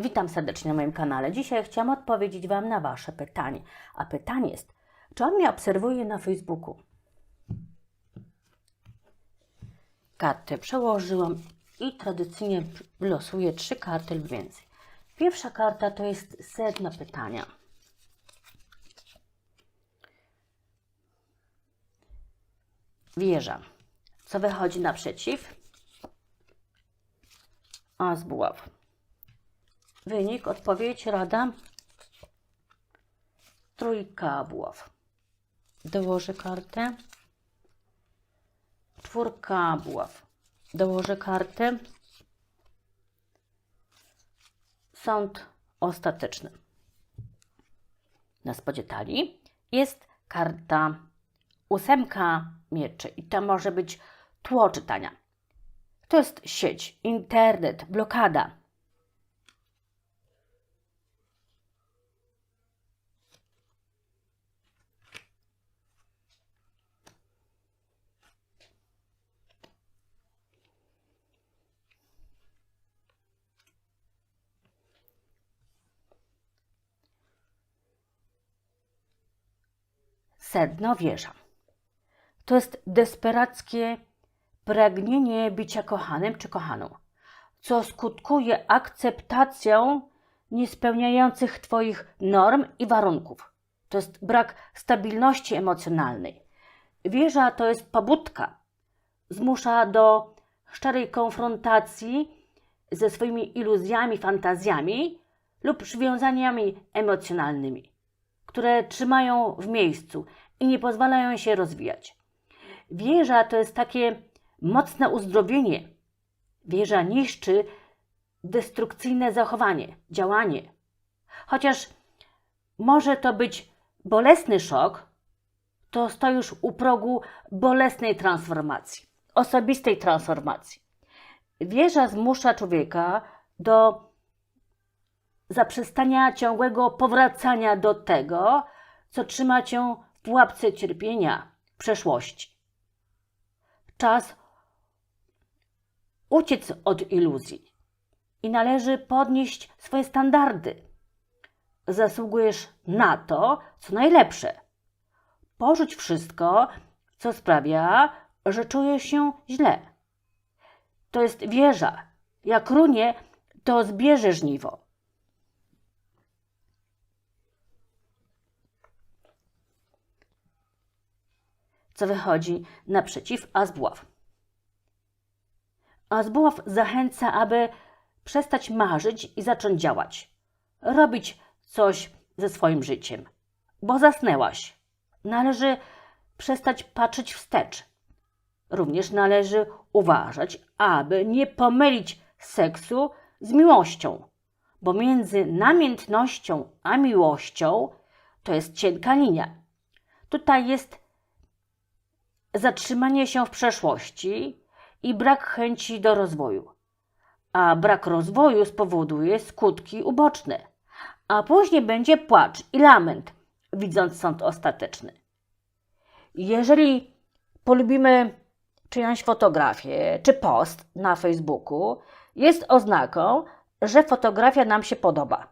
Witam serdecznie na moim kanale. Dzisiaj chciałam odpowiedzieć Wam na Wasze pytanie. A pytanie jest, czy on mnie obserwuje na Facebooku? Kartę przełożyłam i tradycyjnie losuję trzy karty lub więcej. Pierwsza karta to jest sedno pytania. Wieża. Co wychodzi naprzeciw? A z buław. Wynik, odpowiedź, rada. Trójka buław. Dołożę kartę. Czwórka buław. Dołożę kartę. Sąd ostateczny. Na spodzie talii jest karta ósemka mieczy i to może być tło czytania. To jest sieć, internet, blokada. Sedno wieża. To jest desperackie pragnienie bycia kochanym czy kochaną, co skutkuje akceptacją niespełniających Twoich norm i warunków. To jest brak stabilności emocjonalnej. Wieża to jest pobudka. Zmusza do szczerej konfrontacji ze swoimi iluzjami, fantazjami lub przywiązaniami emocjonalnymi, które trzymają w miejscu i nie pozwalają się rozwijać. Wieża to jest takie mocne uzdrowienie. Wieża niszczy destrukcyjne zachowanie, działanie. Chociaż może to być bolesny szok, to stoisz u progu bolesnej transformacji, osobistej transformacji. Wieża zmusza człowieka do zaprzestania ciągłego powracania do tego, co trzyma cię w pułapce cierpienia, przeszłości. Czas uciec od iluzji i należy podnieść swoje standardy. Zasługujesz na to, co najlepsze. Porzuć wszystko, co sprawia, że czujesz się źle. To jest wieża. Jak runie, to zbierze żniwo. Co wychodzi naprzeciw Azbuław. Azbuław zachęca, aby przestać marzyć i zacząć działać. Robić coś ze swoim życiem. Bo zasnęłaś. Należy przestać patrzeć wstecz. Również należy uważać, aby nie pomylić seksu z miłością, bo między namiętnością a miłością to jest cienka linia. Tutaj jest zatrzymanie się w przeszłości i brak chęci do rozwoju. A brak rozwoju spowoduje skutki uboczne, a później będzie płacz i lament, widząc sąd ostateczny. Jeżeli polubimy czyjąś fotografię czy post na Facebooku, jest oznaką, że fotografia nam się podoba.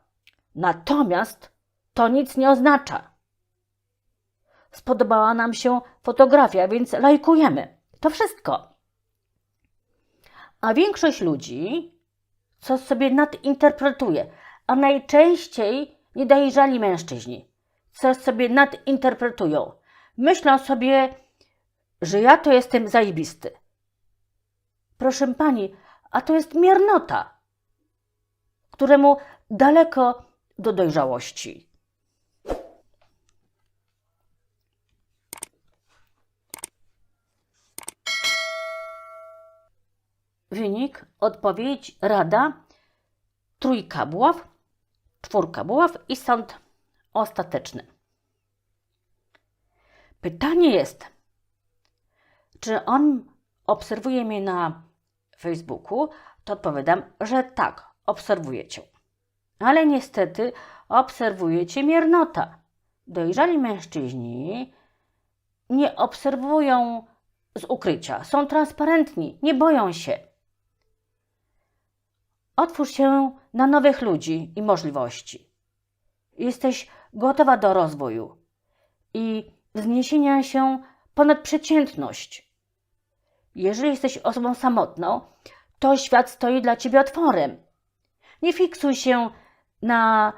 Natomiast to nic nie oznacza spodobała nam się fotografia, więc lajkujemy. To wszystko. A większość ludzi, co sobie nadinterpretuje, a najczęściej niedojrzali mężczyźni, co sobie nadinterpretują, myślą sobie, że ja to jestem zajebisty. Proszę pani, a to jest miernota, któremu daleko do dojrzałości. Wynik, odpowiedź, rada, trójka buław, czwórka buław i sąd ostateczny. Pytanie jest, czy on obserwuje mnie na Facebooku? To odpowiadam, że tak, obserwuję cię. Ale niestety obserwuje cię miernota. Dojrzali mężczyźni nie obserwują z ukrycia, są transparentni, nie boją się Otwórz się na nowych ludzi i możliwości. Jesteś gotowa do rozwoju i wzniesienia się ponad przeciętność. Jeżeli jesteś osobą samotną, to świat stoi dla ciebie otworem. Nie fiksuj się na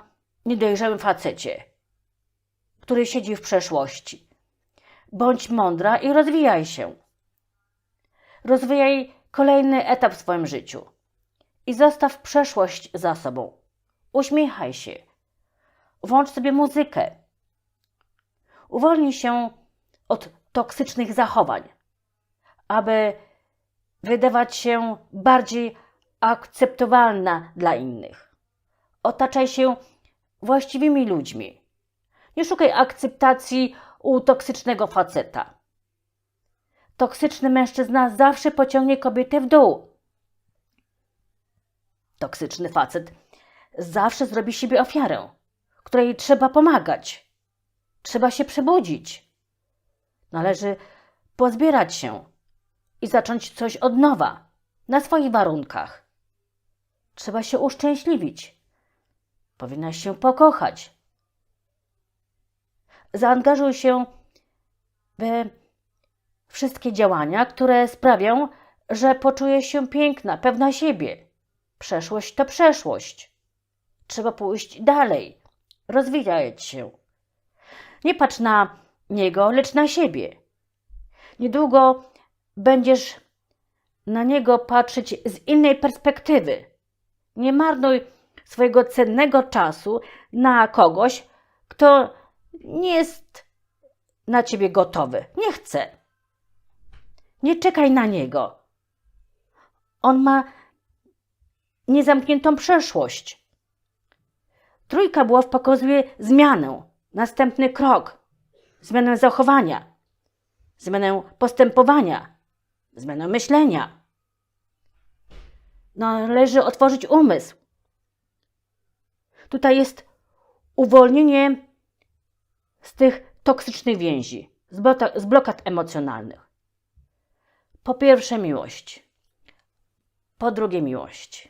niedojrzałym facecie, który siedzi w przeszłości. Bądź mądra i rozwijaj się. Rozwijaj kolejny etap w swoim życiu i zostaw przeszłość za sobą. Uśmiechaj się. Włącz sobie muzykę. Uwolnij się od toksycznych zachowań, aby wydawać się bardziej akceptowalna dla innych. Otaczaj się właściwymi ludźmi. Nie szukaj akceptacji u toksycznego faceta. Toksyczny mężczyzna zawsze pociągnie kobietę w dół. Toksyczny facet zawsze zrobi siebie ofiarę, której trzeba pomagać. Trzeba się przebudzić. Należy pozbierać się i zacząć coś od nowa, na swoich warunkach. Trzeba się uszczęśliwić. Powinnaś się pokochać. Zaangażuj się we wszystkie działania, które sprawią, że poczujesz się piękna, pewna siebie. Przeszłość to przeszłość. Trzeba pójść dalej, rozwijać się. Nie patrz na niego, lecz na siebie. Niedługo będziesz na niego patrzeć z innej perspektywy. Nie marnuj swojego cennego czasu na kogoś, kto nie jest na ciebie gotowy, nie chce. Nie czekaj na niego. On ma niezamkniętą przeszłość. Trójka buław pokazuje zmianę, następny krok, zmianę zachowania, zmianę postępowania, zmianę myślenia. Należy otworzyć umysł. Tutaj jest uwolnienie z tych toksycznych więzi, z, blokad emocjonalnych. Po pierwsze miłość, po drugie miłość,